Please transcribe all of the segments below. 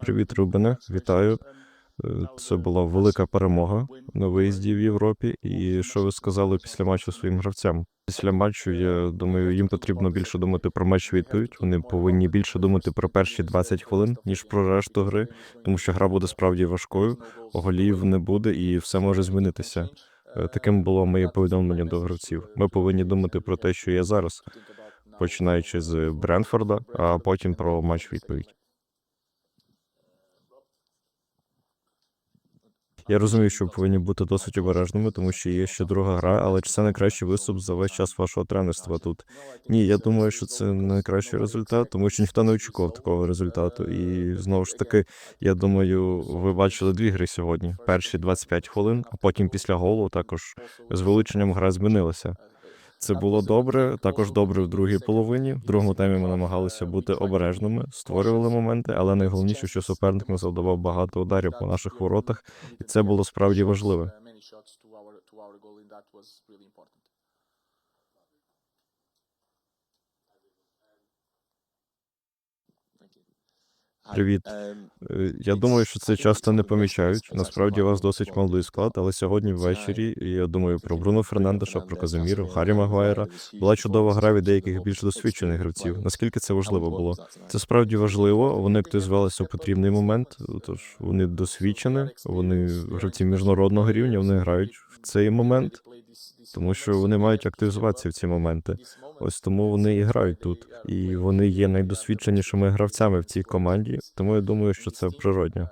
Привіт, Рубине. Вітаю. Е, Це була велика перемога на виїзді в Європі. І що ви сказали після матчу своїм гравцям? Після матчу, я думаю, їм потрібно більше думати про матч відповідь. Вони повинні більше думати про перші 20 хвилин, ніж про решту гри, тому що гра буде справді важкою, голів не буде і все може змінитися. Е, Таким було моє повідомлення до гравців. Ми повинні думати про те, що є зараз, починаючи з Бренфорда, а потім про матч відповідь. Я розумію, що ви повинні бути досить обережними, тому що є ще друга гра, але чи це найкращий виступ за весь час вашого тренерства тут? Ні, я думаю, що це найкращий результат, тому що ніхто не очікував такого результату. І знову ж таки, я думаю, ви бачили дві гри сьогодні: перші 25 хвилин, а потім після голу також з вилученням гра змінилася. Це було добре, також добре. в другій половині. В другому таймі ми намагалися бути обережними, створювали моменти, але найголовніше, що суперник не завдавав багато ударів по наших воротах, і це було справді важливе. Привіт. Е, Я думаю, що це часто не помічають. Насправді у вас досить молодий склад, але сьогодні ввечері я думаю про Бруно Фернандеша, про Казиміру, Харі Магуайра. Була чудова гра від деяких більш досвідчених гравців. Наскільки це важливо було? Це справді важливо. Вони активізувалися у потрібний момент. Тож вони досвідчені, вони гравці міжнародного рівня. Вони грають в цей момент, тому що вони мають активізуватися в ці моменти. Ось тому вони і грають тут, і вони є найдосвідченішими гравцями в цій команді. Тому я думаю, що це природньо.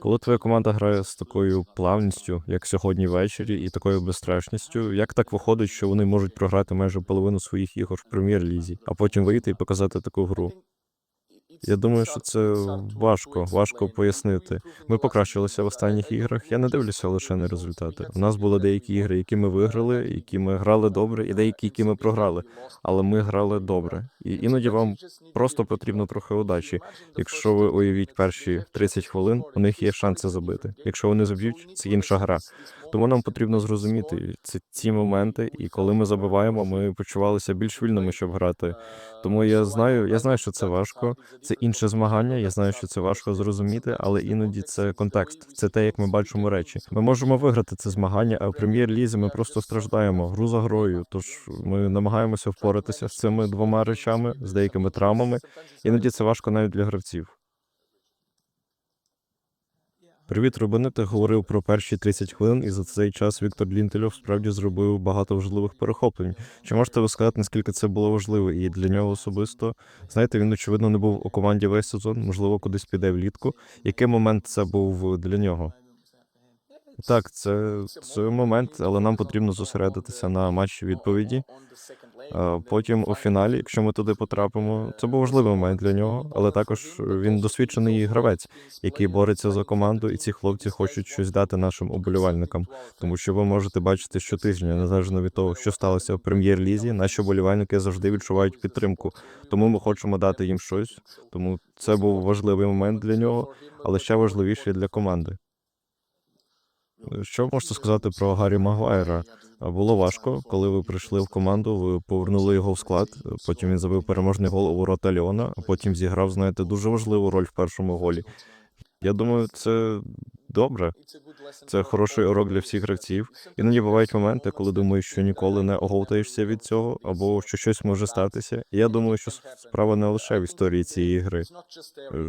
Коли твоя команда грає з такою плавністю, як сьогодні ввечері, і такою безстрашністю, як так виходить, що вони можуть програти майже половину своїх ігор в прем'єр-лізі, а потім вийти і показати таку гру? Я думаю, що це важко, важко пояснити. Ми покращилися в останніх іграх. Я не дивлюся лише на результати. У нас були деякі ігри, які ми виграли, які ми грали добре, і деякі, які ми програли. Але ми грали добре. І іноді вам просто потрібно трохи удачі. Якщо ви уявіть перші 30 хвилин, у них є шанси забити. Якщо вони заб'ють, це інша гра. Тому нам потрібно зрозуміти це ці моменти, і коли ми забиваємо, ми почувалися більш вільними, щоб грати. Тому я знаю, я знаю, що це важко. Це інше змагання. Я знаю, що це важко зрозуміти, але іноді це контекст. Це те, як ми бачимо речі. Ми можемо виграти це змагання, а в прем'єр-лізі ми просто страждаємо гру за грою. Тож ми намагаємося впоратися з цими двома речами, з деякими травмами. Іноді це важко навіть для гравців. Привіт, Рубине. Ти говорив про перші 30 хвилин, і за цей час Віктор Лінтельов справді зробив багато важливих перехоплень. Чи можете ви сказати, наскільки це було важливо і для нього особисто? Знаєте, він очевидно не був у команді весь сезон, можливо, кудись піде влітку. Який момент це був для нього? Так, це, це момент, але нам потрібно зосередитися на матчі відповіді. Потім у фіналі, якщо ми туди потрапимо, це був важливий момент для нього, але також він досвідчений гравець, який бореться за команду, і ці хлопці хочуть щось дати нашим уболівальникам. Тому що ви можете бачити щотижня, незалежно від того, що сталося в прем'єр-лізі, наші уболівальники завжди відчувають підтримку. Тому ми хочемо дати їм щось. Тому це був важливий момент для нього, але ще важливіший для команди. Що можете сказати про Гаррі Магуайра? Було важко, коли ви прийшли в команду, ви повернули його в склад. Потім він забив переможний гол у ворота Ліона, а потім зіграв, знаєте, дуже важливу роль в першому голі. Я думаю, це добре. Це хороший урок для всіх гравців. Іноді бувають моменти, коли думаєш, що ніколи не оговтаєшся від цього, або що щось може статися. Я думаю, що справа не лише в історії цієї гри.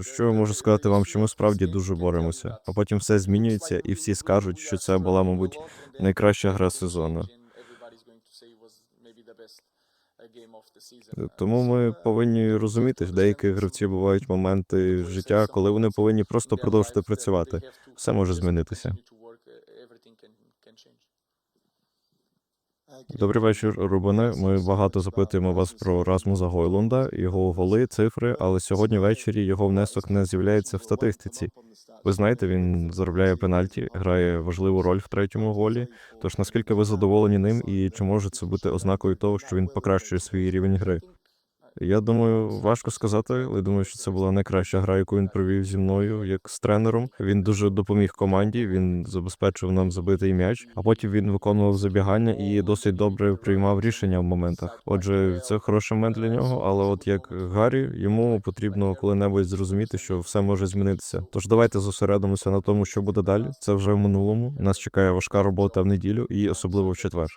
Що я можу сказати вам, що ми справді дуже боремося, а потім все змінюється, і всі скажуть, що це була, мабуть, найкраща гра сезону. Тому ми повинні розуміти, що деякі гравці бувають моменти життя, коли вони повинні просто продовжити працювати. Все може змінитися. Добрий вечір, Рубане. Ми багато запитуємо вас про Расмуса Гойлунда, його голи, цифри, але сьогодні ввечері його внесок не з'являється в статистиці. Ви знаєте, він заробляє пенальті, грає важливу роль в третьому голі. Тож наскільки ви задоволені ним, і чи може це бути ознакою того, що він покращує свій рівень гри? Я думаю, важко сказати, але думаю, що це була найкраща гра, яку він провів зі мною, як з тренером. Він дуже допоміг команді. Він забезпечив нам забитий м'яч, а потім він виконував забігання і досить добре приймав рішення в моментах. Отже, це хороший момент для нього. Але от як Гаррі, йому потрібно коли-небудь зрозуміти, що все може змінитися. Тож давайте зосередимося на тому, що буде далі. Це вже в минулому. Нас чекає важка робота в неділю і особливо в четвер.